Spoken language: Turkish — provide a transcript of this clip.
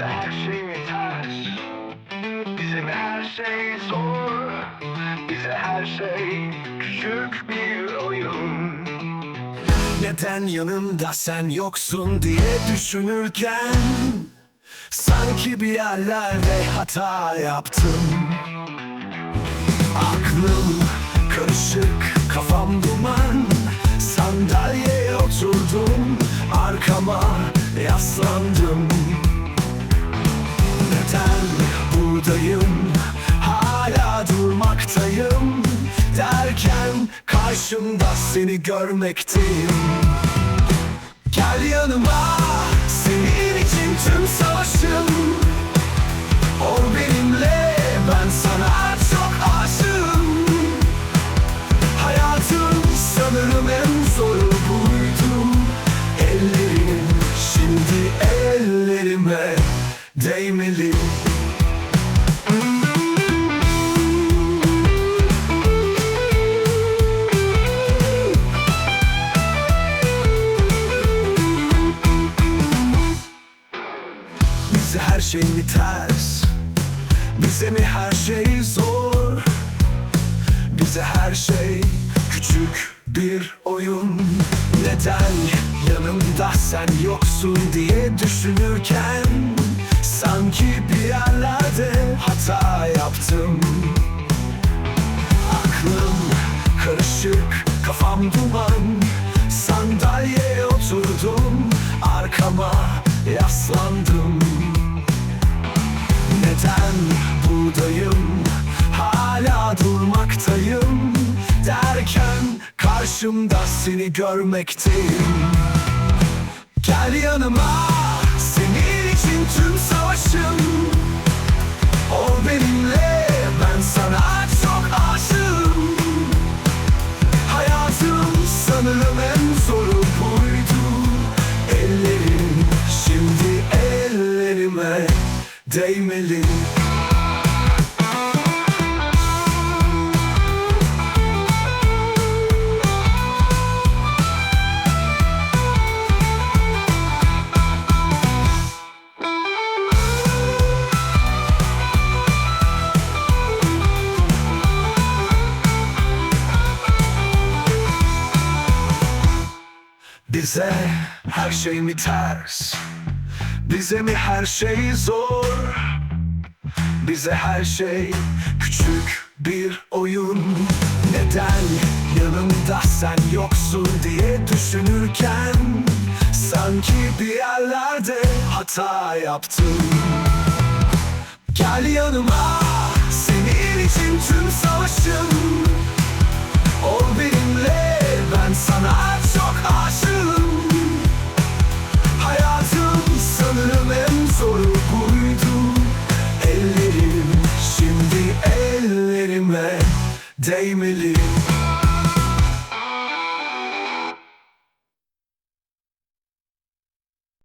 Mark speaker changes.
Speaker 1: Bize her şey ters Bizim her şey zor. Bize her şey küçük bir oyun. Neden yanımda sen yoksun diye düşünürken Sanki bir yerlerde hata yaptım. Aklım karışık, Derken karşımda seni görmekteyim Gel yanıma, şey mi ters Bize mi her şey zor? Bize her şey küçük bir oyun. Neden yanımda sen yoksun diye düşünürken Sanki bir yerlerde hata yaptım. Aklım karışık, kafam duman. Sandalyeye oturdum, arkama yaslandım Neden buradayım, hala durmaktayım Derken karşımda seni görmekteyim. Gel yanıma, senin için tüm savaşım değmeli Bize her şey mi ters? Bize mi her şey zor? Bize her şey küçük bir oyun. Neden yanımda sen yoksun diye düşünürken Sanki bir yerlerde hata yaptım Gel yanıma senin için tüm savaşım. Ol benimle day.